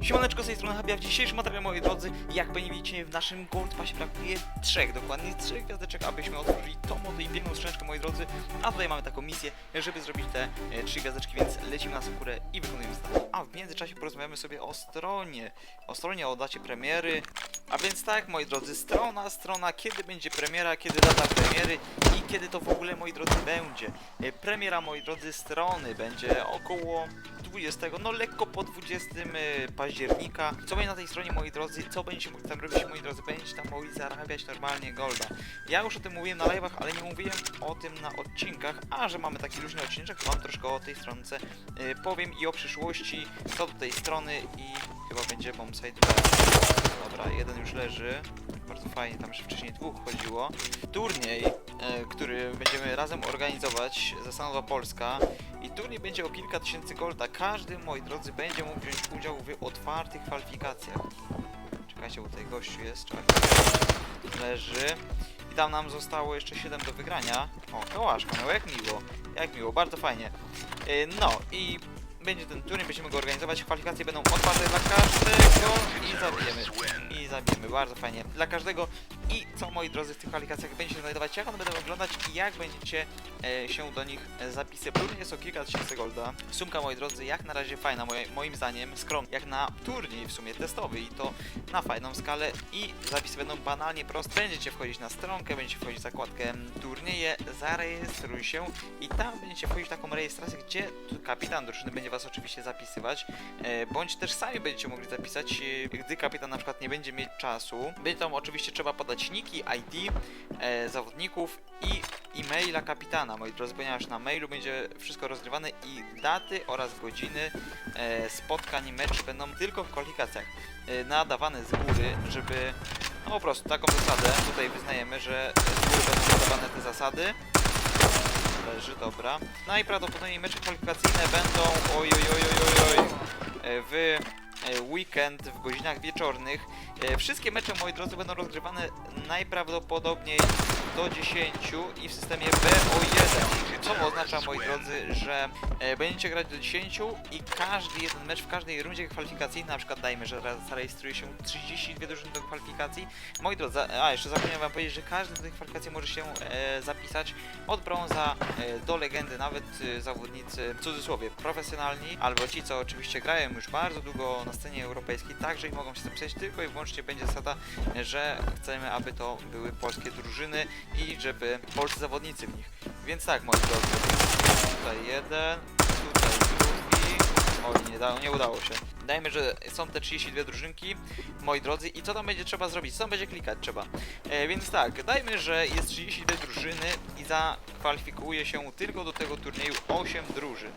Siemaneczko z tej strony Habia, w dzisiejszym materiale moi drodzy, jak pewnie widzicie w naszym Gold Passie brakuje trzech, dokładnie trzech gwiazdeczek, abyśmy otworzyli tą modę i piękną skrzyneczkę moi drodzy, a tutaj mamy taką misję, żeby zrobić te e, trzy gwiazdeczki, więc lecimy na skórę i wykonujemy zadanie. A w międzyczasie porozmawiamy sobie o stronie, o stronie, o dacie premiery, a więc tak moi drodzy, strona, strona, kiedy będzie premiera, kiedy data premiery i kiedy to w ogóle moi drodzy będzie. E, Premiera moi drodzy strony będzie około 20, no lekko po 20 y, października. Co będzie na tej stronie, moi drodzy? Co będziecie mogli tam robić, moi drodzy? Będziecie tam mogli zarabiać normalnie golda. Ja już o tym mówiłem na live'ach, ale nie mówiłem o tym na odcinkach, a że mamy taki luźny odcinek, to wam troszkę o tej stronce y, powiem i o przyszłości, co do tej strony i chyba będzie bombsite. Dobra, jeden już leży. Bardzo fajnie, tam jeszcze wcześniej dwóch chodziło. Turniej, e, który będziemy razem organizować, zastanowa Polska. I turniej będzie o kilka tysięcy golda. Każdy, moi drodzy, będzie mógł wziąć udział w otwartych kwalifikacjach. Czekajcie, bo tutaj gościu jest. Czekajcie. Leży. I tam nam zostało jeszcze 7 do wygrania. O, kołaszka, no jak miło. Jak miło, bardzo fajnie. E, No i będzie ten turniej, będziemy go organizować. Kwalifikacje będą otwarte dla każdego i zabijemy. I zabijemy, bardzo fajnie. Dla każdego i co moi drodzy w tych kwalifikacjach będzie się znajdować, jak one będą wyglądać i jak będziecie e, się do nich e, zapisywać. Turniej jest o kilka tysięcy golda. Sumka moi drodzy, jak na razie fajna, moje, moim zdaniem skromna. Jak na turniej w sumie testowy i to na fajną skalę i zapisy będą banalnie proste. Będziecie wchodzić na stronkę, będziecie wchodzić w zakładkę turnieje, zarejestruj się i tam będziecie wchodzić w taką rejestrację, gdzie kapitan drużyny będzie was oczywiście zapisywać, e, bądź też sami będziecie mogli zapisać, e, gdy kapitan na przykład nie będzie mieć czasu. Będzie tam oczywiście trzeba podać niki, ID e, zawodników i e-maila kapitana, moi drodzy, ponieważ na mailu będzie wszystko rozgrywane i daty oraz godziny e, spotkań i meczy będą tylko w kwalifikacjach e, nadawane z góry, żeby no po prostu taką zasadę tutaj wyznajemy, że z góry będą nadawane te zasady. Leży, dobra. Najprawdopodobniej mecze kwalifikacyjne będą oj, oj, oj, oj, oj, oj, e, w weekend w godzinach wieczornych. E, Wszystkie mecze, moi drodzy, będą rozgrywane najprawdopodobniej do 10 i w systemie BO1. Oznacza, moi drodzy, że e, będziecie grać do 10 i każdy jeden mecz w każdej rundzie kwalifikacyjnej, na przykład dajmy, że zarejestruje się 32 drużyny do kwalifikacji. Moi drodzy, a jeszcze zapomniałem wam powiedzieć, że każdy do tych kwalifikacji może się e, zapisać od brąza e, do legendy, nawet zawodnicy w cudzysłowie profesjonalni, albo ci, co oczywiście grają już bardzo długo na scenie europejskiej, także i mogą się zapisać, tylko i wyłącznie będzie zasada, że chcemy, aby to były polskie drużyny i żeby polscy zawodnicy w nich. Więc tak, moi drodzy, tutaj jeden, tutaj drugi, oj, nie, da, nie udało się. Dajmy, że są te 32 drużynki, moi drodzy, i co tam będzie trzeba zrobić? Co tam będzie klikać trzeba? E, więc tak, dajmy, że jest 32 drużyny i zakwalifikuje się tylko do tego turnieju 8 drużyn.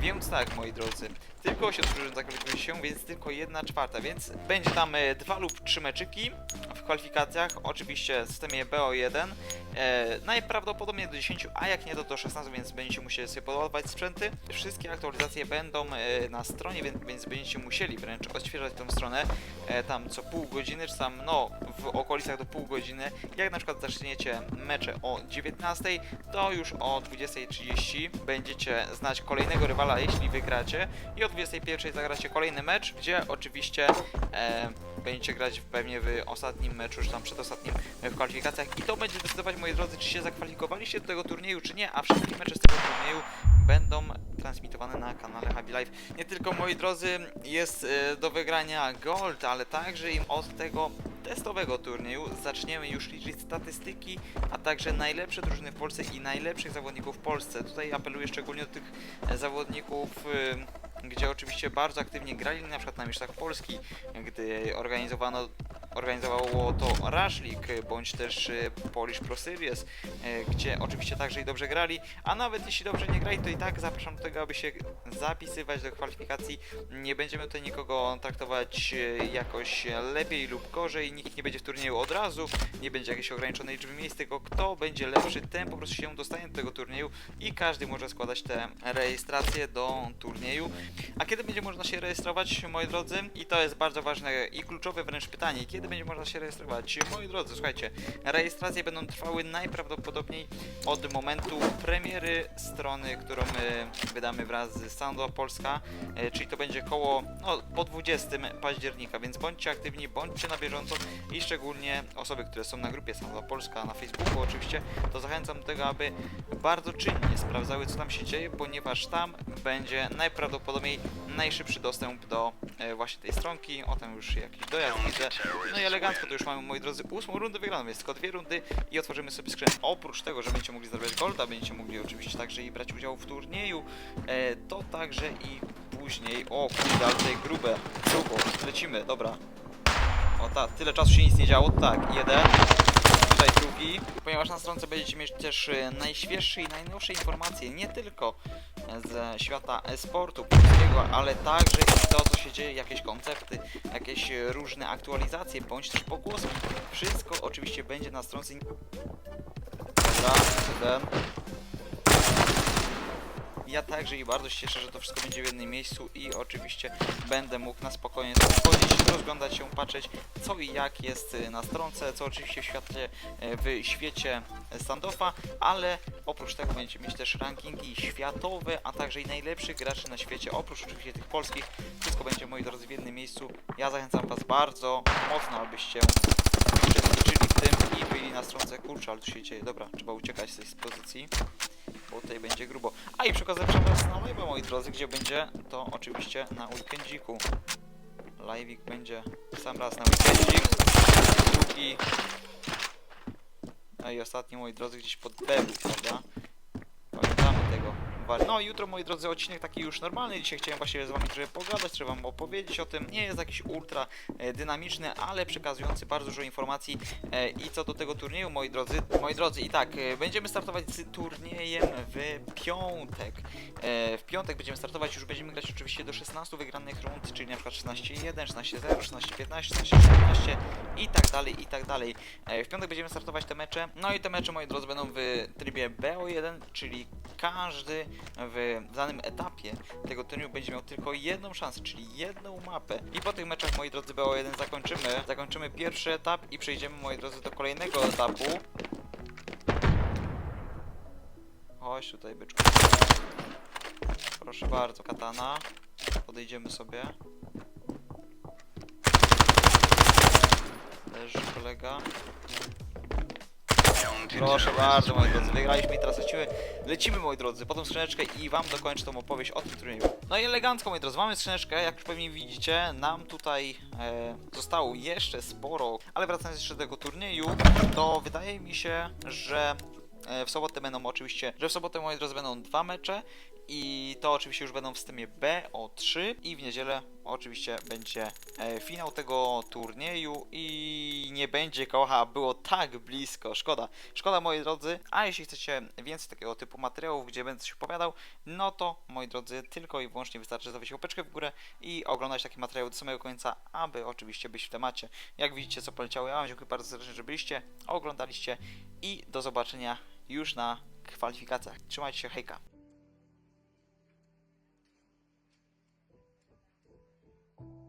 Więc tak, moi drodzy, tylko 8 drużyn zakwalifikuje się, więc tylko 1 czwarta, więc będzie tam e, dwa lub trzy meczyki w kwalifikacjach, oczywiście w systemie BO1, e, najprawdopodobniej do 10, a jak nie to do 16, więc będziecie musieli sobie podładować sprzęty. Wszystkie aktualizacje będą e, na stronie, więc, więc będziecie musieli wręcz odświeżać tą stronę e, tam co pół godziny, czy tam no w okolicach do pół godziny. Jak na przykład zaczniecie mecze o 19, to już o 20.30 będziecie znać kolejnego rywala, jeśli wygracie i o 21.00 zagracie kolejny mecz, gdzie oczywiście e, będziecie grać pewnie w ostatnim meczu, czy tam przedostatnim w kwalifikacjach i to będzie decydować, moi drodzy, czy się zakwalifikowaliście do tego turnieju, czy nie, a wszystkie mecze z tego turnieju będą transmitowane na kanale Happy Life. Nie tylko, moi drodzy, jest e, do wygrania gold, ale także i od tego testowego turnieju zaczniemy już liczyć statystyki, a także najlepsze drużyny w Polsce i najlepszych zawodników w Polsce. Tutaj apeluję szczególnie do tych e, zawodników, e, gdzie oczywiście bardzo aktywnie grali, na przykład na Mistrzostwach Polski, gdy organizowano organizowało to League, bądź też e, Polish Pro Series, e, gdzie oczywiście także i dobrze grali, a nawet jeśli dobrze nie grali, to i tak zapraszam do tego, aby się zapisywać do kwalifikacji. Nie będziemy tutaj nikogo traktować e, jakoś lepiej lub gorzej, nikt nie będzie w turnieju od razu, nie będzie jakiejś ograniczonej liczby miejsc, tylko kto będzie lepszy, ten po prostu się dostanie do tego turnieju i każdy może składać te rejestracje do turnieju. A kiedy będzie można się rejestrować, moi drodzy? I to jest bardzo ważne i kluczowe wręcz pytanie, kiedy kiedy będzie można się rejestrować. Moi drodzy, słuchajcie, rejestracje będą trwały najprawdopodobniej od momentu premiery strony, którą e, wydamy wraz z Soundwa Polska, e, czyli to będzie koło no, po 20 października, więc bądźcie aktywni, bądźcie na bieżąco i szczególnie osoby, które są na grupie Soundwa Polska na Facebooku oczywiście, to zachęcam do tego, aby bardzo czynnie sprawdzały co tam się dzieje, ponieważ tam będzie najprawdopodobniej najszybszy dostęp do e, właśnie tej stronki, o tam już jakiś dojazd widzę, no i elegancko to już mamy moi drodzy ósmą rundę wygraną, jest tylko dwie rundy i otworzymy sobie skrzynę. Oprócz tego, że będziecie mogli zarabiać golda, będziecie mogli oczywiście także i brać udział w turnieju, e, to także i później, o kurde, ale tutaj grube, grubo, lecimy, dobra. O ta, tyle czasu się nic nie działo, tak, jeden, ponieważ na stronce będziecie mieć też e, najświeższe i najnowsze informacje, nie tylko ze świata e-sportu polskiego, ale także i to, co się dzieje, jakieś koncepty, jakieś e, różne aktualizacje, bądź też pogłoski. Wszystko oczywiście będzie na stronce. Dobra. Ja także i bardzo się cieszę, że to wszystko będzie w jednym miejscu i oczywiście będę mógł na spokojnie wchodzić, rozglądać się, patrzeć co i jak jest y, na stronce, co oczywiście w świecie, w świecie standoffa, ale oprócz tego będziecie mieć też rankingi światowe, a także i najlepszych graczy na świecie, oprócz oczywiście tych polskich. Wszystko będzie moi drodzy w jednym miejscu. Ja zachęcam Was bardzo mocno, abyście uczestniczyli w tym i byli na stronce kurczę, ale tu się dzieje. Dobra, trzeba uciekać z tej pozycji bo tutaj będzie grubo. A i przy okazji na live'a, moi drodzy, gdzie będzie to oczywiście na weekendziku. Live'ik będzie sam raz na weekendzik, drugi, a i ostatni, moi drodzy, gdzieś pod B, prawda? No, jutro, moi drodzy, odcinek taki już normalny. Dzisiaj chciałem właśnie z wami trochę pogadać, trzeba wam opowiedzieć o tym. Nie jest jakiś ultra e, dynamiczny, ale przekazujący bardzo dużo informacji. E, I co do tego turnieju, moi drodzy, moi drodzy, i tak, e, będziemy startować z turniejem w piątek. W piątek będziemy startować, już będziemy grać oczywiście do 16 wygranych rund, czyli na przykład 16-1, 16-0, 16-15, 16-17 i tak dalej, i tak dalej. W piątek będziemy startować te mecze. No i te mecze, moi drodzy, będą w trybie BO1, czyli każdy w danym etapie tego turnieju będzie miał tylko jedną szansę, czyli jedną mapę. I po tych meczach, moi drodzy, BO1 zakończymy. Zakończymy pierwszy etap i przejdziemy, moi drodzy, do kolejnego etapu. Chodź tutaj, byczku. Proszę bardzo, katana. Podejdziemy sobie. Leży kolega. Proszę bardzo, moi drodzy, wygraliśmy i teraz lecimy, lecimy, moi drodzy, po tą skrzyneczkę i wam dokończę tą opowieść o tym turnieju. No i elegancko, moi drodzy, mamy skrzyneczkę, jak już pewnie widzicie, nam tutaj e, zostało jeszcze sporo, ale wracając jeszcze do tego turnieju, to wydaje mi się, że e, w sobotę będą oczywiście, że w sobotę, moi drodzy, będą dwa mecze i to oczywiście już będą w systemie B o 3 i w niedzielę oczywiście będzie e, finał tego turnieju i nie będzie kocha, było tak blisko, szkoda. Szkoda moi drodzy, a jeśli chcecie więcej takiego typu materiałów, gdzie będę coś opowiadał, no to moi drodzy, tylko i wyłącznie wystarczy zostawić łapeczkę w górę i oglądać takie materiały do samego końca, aby oczywiście być w temacie. Jak widzicie co poleciało, ja wam dziękuję bardzo serdecznie, że byliście, oglądaliście i do zobaczenia już na kwalifikacjach. Trzymajcie się, hejka!